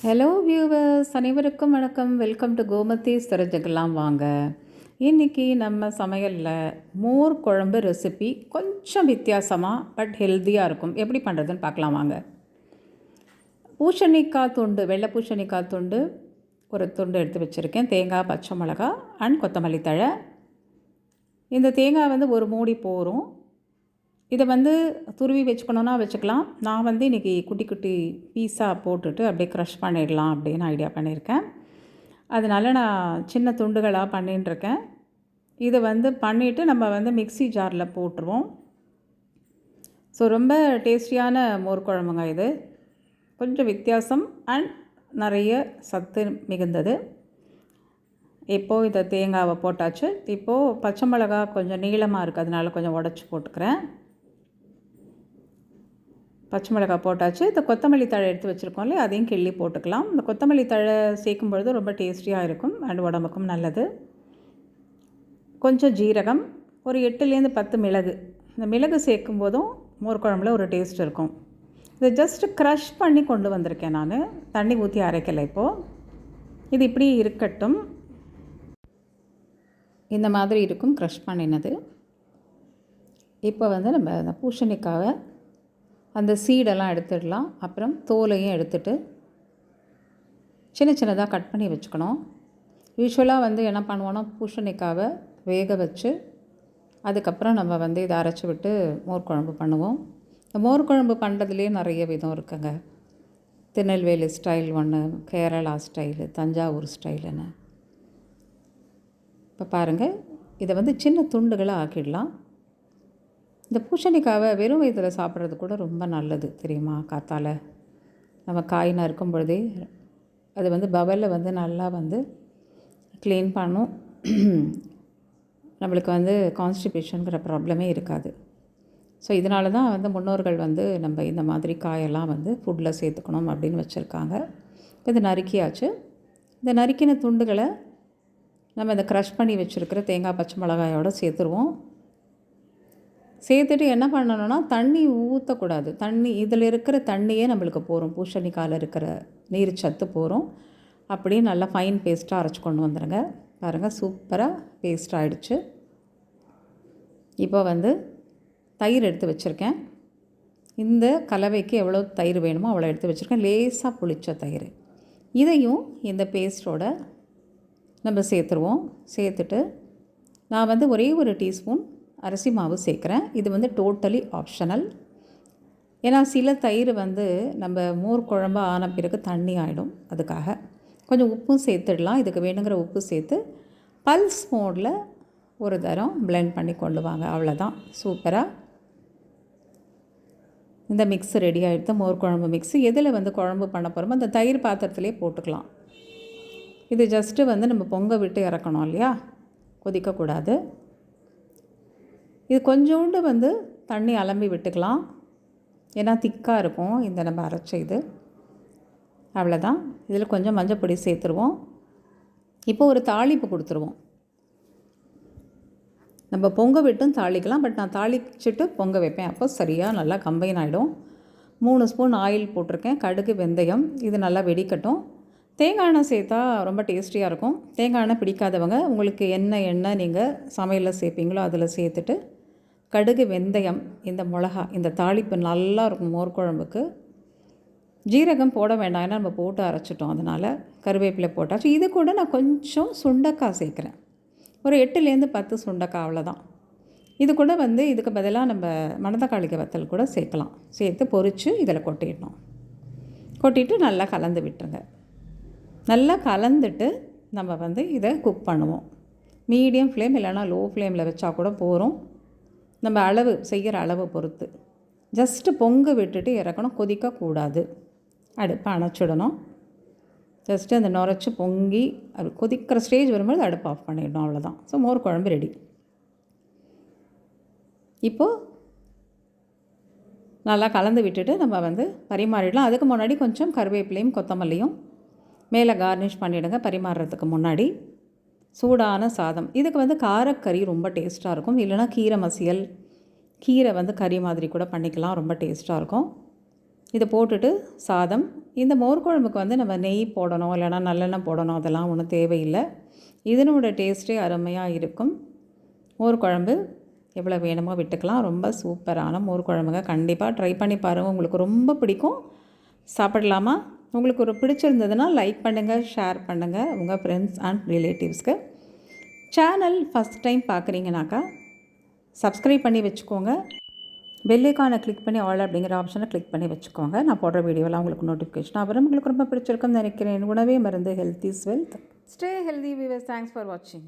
Hello viewers அனைவருக்கும் வணக்கம். Welcome to Gomathi தெரிஞ்சுக்கலாம் வாங்க. இன்றைக்கி நம்ம சமையலில் மோர் குழம்பு ரெசிபி கொஞ்சம் வித்தியாசமாக பட் ஹெல்த்தியாக இருக்கும். எப்படி பண்ணுறதுன்னு பார்க்கலாம் வாங்க. பூசணிக்காய் துண்டு வெள்ளை பூசணிக்காய் துண்டு ஒரு துண்டு எடுத்து வச்சுருக்கேன். தேங்காய் பச்சை மிளகா அண்ட் கொத்தமல்லி தழை. இந்த தேங்காய் வந்து ஒரு மூடி போரும் இதை வந்து துருவி வச்சுக்கணுன்னா வச்சுக்கலாம். நான் வந்து இன்றைக்கி குட்டி குட்டி பீஸாக போட்டுட்டு அப்படியே க்ரஷ் பண்ணிடலாம் அப்படின்னு ஐடியா பண்ணியிருக்கேன். அதனால் நான் சின்ன துண்டுகளாக பண்ணிட்டுருக்கேன். இதை வந்து பண்ணிவிட்டு நம்ம வந்து மிக்ஸி ஜாரில் போட்டுருவோம். ஸோ ரொம்ப டேஸ்டியான மோர் குழம்புங்க இது. கொஞ்சம் வித்தியாசம் அண்ட் நிறைய சத்து மிகுந்தது. இப்போது இதை தேங்காவை போட்டாச்சு. இப்போது பச்சை மிளகா கொஞ்சம் நீளமாக இருக்குது அதனால கொஞ்சம் உடச்சி போட்டுக்கிறேன். பச்சை மிளகாய் போட்டாச்சு. இந்த கொத்தமல்லி தழை எடுத்து வச்சுருக்கோம்ல அதையும் கிள்ளி போட்டுக்கலாம். இந்த கொத்தமல்லி தழை சேர்க்கும் பொழுது ரொம்ப டேஸ்டியாக இருக்கும் அண்ட் உடம்புக்கும் நல்லது. கொஞ்சம் ஜீரகம் ஒரு எட்டுலேருந்து பத்து மிளகு. இந்த மிளகு சேர்க்கும் போதும் மோர் குழம்புல ஒரு டேஸ்ட் இருக்கும். இதை ஜஸ்ட்டு க்ரஷ் பண்ணி கொண்டு வந்திருக்கேன் நான். தண்ணி ஊற்றி அரைக்கலை இப்போது இது இப்படி இருக்கட்டும். இந்த மாதிரி இருக்கும் க்ரஷ் பண்ணினது. இப்போ வந்து நம்ம அந்த பூசணிக்காவை அந்த சீடெல்லாம் எடுத்துடலாம். அப்புறம் தோலையும் எடுத்துட்டு சின்ன சின்னதாக கட் பண்ணி வச்சுக்கணும். யூஸ்வலாக வந்து என்ன பண்ணுவோன்னா பூசணிக்காவை வேக வச்சு அதுக்கப்புறம் நம்ம வந்து இதை அரைச்சி விட்டு மோர் குழம்பு பண்ணுவோம். இந்த மோர் குழம்பு பண்ணுறதுலேயே நிறைய விதம் இருக்குங்க. திருநெல்வேலி ஸ்டைல் ஒன்று கேரளா ஸ்டைலு தஞ்சாவூர் ஸ்டைலுன்னு இப்போ பாருங்கள் இதை வந்து சின்ன துண்டுகளாக ஆக்கிடலாம். இந்த பூசணிக்காவை வெறும் வயிற்றில் சாப்பிட்றது கூட ரொம்ப நல்லது தெரியுமா? காத்தால். நம்ம காய் நறுக்கும் பொழுதே அது வந்து பவலில் வந்து நல்லா வந்து க்ளீன் பண்ணும். நம்மளுக்கு வந்து கான்ஸ்டிபேஷனுங்கிற ப்ராப்ளமே இருக்காது. ஸோ இதனால தான் வந்து முன்னோர்கள் வந்து நம்ம இந்த மாதிரி காயெல்லாம் வந்து ஃபுட்டில் சேர்த்துக்கணும் அப்படின்னு வச்சுருக்காங்க. இது நறுக்கியாச்சு. இந்த நறுக்கின துண்டுகளை நம்ம இந்த க்ரஷ் பண்ணி வச்சுருக்கிற தேங்காய் பச்சை மிளகாயோடு சேர்த்துருவோம். சேர்த்துட்டு என்ன பண்ணணும்னா தண்ணி ஊற்றக்கூடாது தண்ணி இதில் இருக்கிற தண்ணியே நம்மளுக்கு போகிறோம் பூசணிக்காயில் இருக்கிற நீர் சத்து போகிறோம் அப்படியே நல்லா ஃபைன் பேஸ்ட்டாக அரைச்சி கொண்டு வந்துடுங்க பாருங்கள் சூப்பராக பேஸ்ட் ஆகிடுச்சு இப்போ வந்து தயிர் எடுத்து வச்சுருக்கேன். இந்த கலவைக்கு எவ்வளோ தயிர் வேணுமோ அவ்வளோ எடுத்து வச்சுருக்கேன். லேசாக புளித்த தயிர். இதையும் இந்த பேஸ்ட்டோட நம்ம சேர்த்துருவோம். சேர்த்துட்டு நான் வந்து ஒரே ஒரு டீஸ்பூன் அரிசி மாவு சேர்க்குறேன். இது வந்து டோட்டலி ஆப்ஷனல் ஏன்னா சில தயிர் வந்து நம்ம மோர் குழம்பு ஆன பிறகு தண்ணி ஆகிடும் அதுக்காக கொஞ்சம் உப்பும் சேர்த்துடலாம். இதுக்கு வேணுங்கிற உப்பு சேர்த்து பல்ஸ் மோடில் ஒரு தரம் பிளெண்ட் பண்ணி கொண்டு வாங்க அவ்வளோதான் சூப்பராக இந்த மிக்ஸ் ரெடி ஆகிடுது மோர் குழம்பு மிக்ஸு எதில் வந்து குழம்பு பண்ண போகிறோமோ அந்த தயிர் பாத்திரத்துலேயே போட்டுக்கலாம். இது ஜஸ்ட்டு வந்து நம்ம பொங்க விட்டு இறக்கணும் இல்லையா? கொதிக்கக்கூடாது. இது கொஞ்சோண்டு வந்து தண்ணி அலம்பி விட்டுக்கலாம். ஏன்னா திக்காக இருக்கும். இந்த நம்ம அரைச்ச இது. அவ்வளோதான் இதில் கொஞ்சம் மஞ்சள் பொடி சேர்த்துருவோம். இப்போ ஒரு தாளிப்பு கொடுத்துருவோம். நம்ம பொங்க விட்டும் தாளிக்கலாம். பட் நான் தாளிச்சிட்டு பொங்க வைப்பேன். அப்போ சரியாக நல்லா கம்பைன் ஆகிடும் மூணு ஸ்பூன் ஆயில் போட்டிருக்கேன். கடுகு வெந்தயம். இது நல்லா வெடிக்கட்டும். தேங்காய் எண்ணெய் சேர்த்தா ரொம்ப டேஸ்டியாக இருக்கும். தேங்காய் எண்ணெய் பிடிக்காதவங்க உங்களுக்கு என்ன எண்ணெய் நீங்கள் சமையலில் சேர்ப்பீங்களோ அதில் சேர்த்துட்டு கடுகு வெந்தயம் இந்த மிளகா இந்த தாளிப்பு நல்லா இருக்கும் மோர் குழம்புக்கு. ஜீரகம் போட வேண்டாம் ஏன்னா நம்ம போட்டு அரைச்சிட்டோம் அதனால் கருவேப்பிலை போட்டாச்சு. இது கூட நான் கொஞ்சம் சுண்டக்காய் சேர்க்குறேன். ஒரு எட்டுலேருந்து பத்து சுண்டக்காய் அவ்வளோதான். இது கூட வந்து இதுக்கு பதிலாக நம்ம மணத்தக்காளிக்க வத்தல் கூட சேர்க்கலாம். சேர்த்து பொறித்து இதில் கொட்டிடணும். கொட்டிட்டு நல்லா கலந்து விட்டுருங்க. நல்லா கலந்துட்டு நம்ம வந்து இதை குக் பண்ணுவோம். மீடியம் ஃப்ளேம் இல்லைனா லோ ஃப்ளேமில் வச்சா கூட போகிறோம் நம்ம அளவு செய்கிற அளவை பொறுத்து. ஜஸ்ட்டு பொங்க விட்டுட்டு இறக்கணும் கொதிக்கக்கூடாது. அடுப்பை அணைச்சிடணும். ஜஸ்ட்டு அந்த நுரைச்சி பொங்கி அது கொதிக்கிற ஸ்டேஜ் வரும்போது அடுப்பு ஆஃப் பண்ணிடணும் அவ்வளோதான் ஸோ மோர் குழம்பு ரெடி இப்போது நல்லா கலந்து விட்டுட்டு நம்ம வந்து பரிமாறிடலாம். அதுக்கு முன்னாடி கொஞ்சம் கருவேப்பிலையும் கொத்தமல்லியும் மேலே கார்னிஷ் பண்ணிவிடுங்க பரிமாறுறதுக்கு முன்னாடி. சூடான சாதம். இதுக்கு வந்து காரக்கறி ரொம்ப டேஸ்ட்டாக இருக்கும். இல்லைனா கீரை மசியல் கீரை வந்து கறி மாதிரி கூட பண்ணிக்கலாம். ரொம்ப டேஸ்ட்டாக இருக்கும். இதை போட்டுட்டு சாதம். இந்த மோர் குழம்புக்கு வந்து நம்ம நெய் போடணும். இல்லைனா நல்லெண்ணெய் போடணும். அதெல்லாம் ஒன்றும் தேவையில்லை. இதனோட டேஸ்ட்டே அருமையாக இருக்கும். மோர் குழம்பு எவ்வளோ வேணுமோ விட்டுக்கலாம். ரொம்ப சூப்பரான மோர் குழம்புங்க. கண்டிப்பாக ட்ரை பண்ணி பாருங்கள் உங்களுக்கு ரொம்ப பிடிக்கும். சாப்பிடலாமா? உங்களுக்கு ஒரு பிடிச்சிருந்ததுன்னா லைக் பண்ணுங்கள் ஷேர் பண்ணுங்கள் உங்கள் ஃப்ரெண்ட்ஸ் அண்ட் ரிலேட்டிவ்ஸ்க்கு சேனல் ஃபஸ்ட் டைம் பார்க்குறீங்கனாக்கா சப்ஸ்கிரைப் பண்ணி வச்சுக்கோங்க. பெல்லைக்கானை கிளிக் பண்ணி ஆல் அப்படிங்கிற ஆப்ஷனை கிளிக் பண்ணி வச்சுக்கோங்க. நான் போடுற வீடியோலாம் உங்களுக்கு நோட்டிஃபிகேஷன் அப்புறம் உங்களுக்கு ரொம்ப பிடிச்சிருக்குன்னு நினைக்கிறேன். உணவே மருந்து health is wealth stay healthy viewers thanks for வாட்சிங்